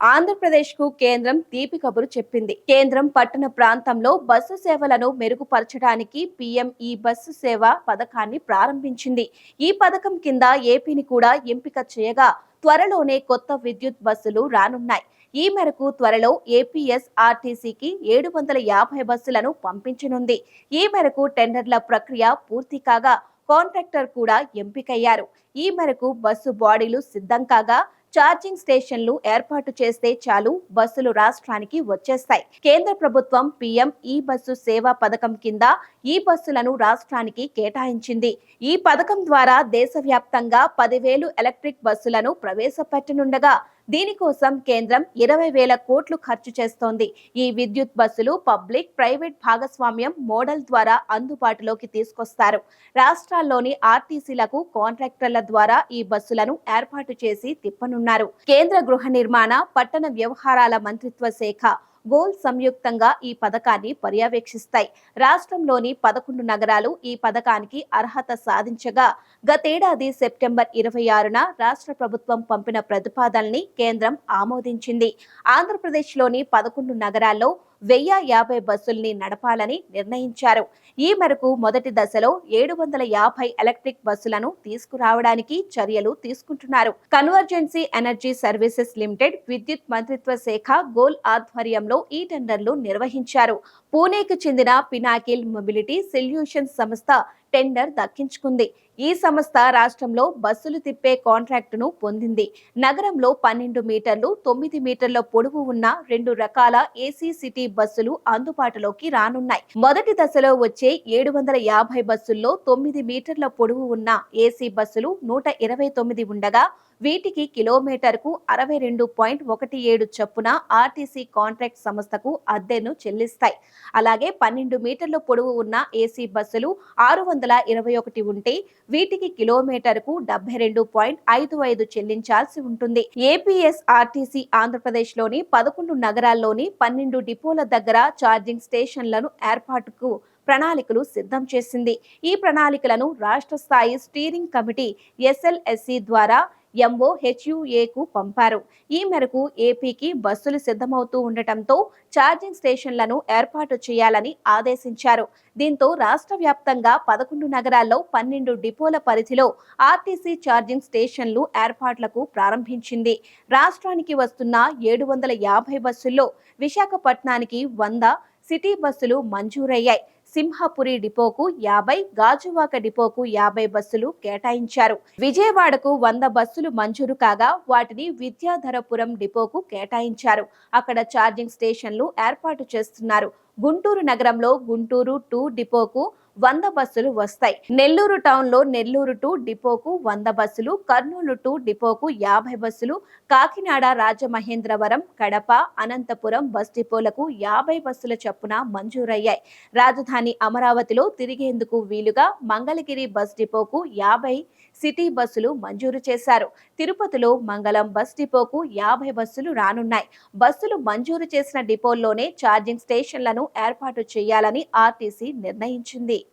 ఆంధ్రప్రదేశ్కు కేంద్రం తీపి కబురు చెప్పింది. కేంద్రం పట్టణ ప్రాంతంలో బస్సు సేవలను మెరుగుపరచడానికి పీఎం ఈ బస్సు సేవ పథకాన్ని ప్రారంభించింది. ఈ పథకం కింద ఏపీని కూడా ఎంపిక చేయగా త్వరలోనే కొత్త విద్యుత్ బస్సులు రానున్నాయి. ఈ మేరకు త్వరలో ఏపీఎస్ ఆర్టీసీకి ఏడు వందల యాభై బస్సులను పంపించనుంది. ఈ మేరకు టెండర్ల ప్రక్రియ పూర్తి కాగా కాంట్రాక్టర్ కూడా ఎంపికయ్యారు. ఈ మేరకు బస్సు బాడీలు సిద్ధం కాగా ఛార్జింగ్ స్టేషన్లు ఏర్పాటు చేస్తే చాలు బస్సులు రాష్ట్రానికి వచ్చేస్తాయి. కేంద్ర ప్రభుత్వం పీఎం ఈ బస్సు సేవా పథకం కింద ఈ బస్సులను రాష్ట్రానికి కేటాయించింది. ఈ పథకం ద్వారా దేశవ్యాప్తంగా పదివేలు ఎలక్ట్రిక్ బస్సులను ప్రవేశపెట్టనుండగా దీనికోసం కేంద్రం ఇరవై వేల కోట్లు ఖర్చు చేస్తోంది. ఈ విద్యుత్ బస్సులు పబ్లిక్ ప్రైవేట్ భాగస్వామ్యం మోడల్ ద్వారా అందుబాటులోకి తీసుకొస్తారు. రాష్ట్రాల్లోని ఆర్టీసీలకు కాంట్రాక్టర్ల ద్వారా ఈ బస్సులను ఏర్పాటు చేసి తిప్పనున్నారు. కేంద్ర గృహ నిర్మాణ పట్టణ వ్యవహారాల మంత్రిత్వ శాఖ గోల్ సంయుక్తంగా ఈ పథకాన్ని పర్యవేక్షిస్తాయి. రాష్ట్రంలోని పదకొండు నగరాలు ఈ పథకానికి అర్హత సాధించగా గతేడాది సెప్టెంబర్ ఇరవై ఆరున రాష్ట్ర ప్రభుత్వం పంపిన ప్రతిపాదనని కేంద్రం ఆమోదించింది. ఆంధ్రప్రదేశ్లోని పదకొండు నగరాల్లో వెయ్యి యాభై బస్సుల్ని నడపాలని నిర్ణయించారు. ఈ మేరకు మొదటి దశలో ఏడు వందల యాభై ఎలక్ట్రిక్ బస్సులను తీసుకురావడానికి చర్యలు తీసుకుంటున్నారు. కన్వర్జెన్సీ ఎనర్జీ సర్వీసెస్ లిమిటెడ్ విద్యుత్ మంత్రిత్వ శాఖ గోల్ ఆధ్వర్యంలో ఈ టెండర్లు నిర్వహించారు. పూణేకు చెందిన పినాకిల్ మొబిలిటీ సొల్యూషన్స్ సంస్థ టెండర్ దక్కించుకుంది. ఈ సంస్థ రాష్ట్రంలో బస్సులు తిప్పే కాంట్రాక్టును పొందింది. నగరంలో పన్నెండు మీటర్లు తొమ్మిది మీటర్ల పొడవు ఉన్న రెండు రకాల ఏసీ సిటీ బస్సులు అందుబాటులోకి రానున్నాయి. మొదటి దశలో వచ్చే ఏడు వందల యాభై బస్సుల్లో తొమ్మిది మీటర్ల పొడవు ఉన్న ఏసీ బస్సులు నూట ఇరవై తొమ్మిది ఉండగా వీటికి కిలోమీటర్కు అరవై రెండు పాయింట్ ఒకటి ఏడు చొప్పున ఆర్టీసీ కాంట్రాక్ట్ సంస్థకు అద్దెను చెల్లిస్తాయి. అలాగే పన్నెండు మీటర్ల పొడవు ఉన్న ఏసీ బస్సులు ఆరు వందల ఇరవై ఒకటి ఉంటే వీటికి కిలోమీటర్కు డెబ్బై రెండు పాయింట్ ఐదు ఐదు చెల్లించాల్సి ఉంటుంది. ఏపీఎస్ ఆర్టీసీ ఆంధ్రప్రదేశ్లోని పదకొండు నగరాల్లోని పన్నెండు డిపోల దగ్గర ఛార్జింగ్ స్టేషన్లను ఏర్పాటుకు ప్రణాళికలు సిద్ధం చేసింది. ఈ ప్రణాళికలను రాష్ట్ర స్థాయి స్టీరింగ్ కమిటీ ఎస్ఎల్ఎస్సి ద్వారా ఎంఓ హెచ్యుఏకు పంపారు. ఈ మేరకు ఏపీకి బస్సులు సిద్ధమవుతూ ఉండటంతో ఛార్జింగ్ స్టేషన్లను ఏర్పాటు చేయాలని ఆదేశించారు. దీంతో రాష్ట్ర వ్యాప్తంగా పదకొండు నగరాల్లో పన్నెండు డిపోల పరిధిలో ఆర్టీసీ ఛార్జింగ్ స్టేషన్లు ఏర్పాట్లకు ప్రారంభించింది. రాష్ట్రానికి వస్తున్న ఏడు వందల యాభై బస్సుల్లో విశాఖపట్నానికి వంద సిటీ బస్సులు మంజూరయ్యాయి. సింహపురి డిపోకు యాభై గాజువాక డిపోకు యాభై బస్సులు కేటాయించారు. విజయవాడకు వంద బస్సులు మంజూరు కాగా వాటిని విద్యాధరపురం డిపోకు కేటాయించారు. అక్కడ ఛార్జింగ్ స్టేషన్లు ఏర్పాటు చేస్తున్నారు. గుంటూరు నగరంలో గుంటూరు టూ డిపోకు వంద బస్సులు వస్తాయి. నెల్లూరు టౌన్లో నెల్లూరు టు డిపోకు వంద బస్సులు కర్నూలు టు డిపోకు యాభై బస్సులు కాకినాడ రాజమహేంద్రవరం కడప అనంతపురం బస్ డిపోలకు యాభై బస్సుల చొప్పున మంజూరయ్యాయి. రాజధాని అమరావతిలో తిరిగేందుకు వీలుగా మంగళగిరి బస్ డిపోకు యాభై సిటీ బస్సులు మంజూరు చేశారు. తిరుపతిలో మంగళం బస్ డిపోకు యాభై బస్సులు రానున్నాయి. బస్సులు మంజూరు చేసిన డిపోల్లోనే ఛార్జింగ్ స్టేషన్లను ఏర్పాటు చేయాలని ఆర్టీసీ నిర్ణయించింది.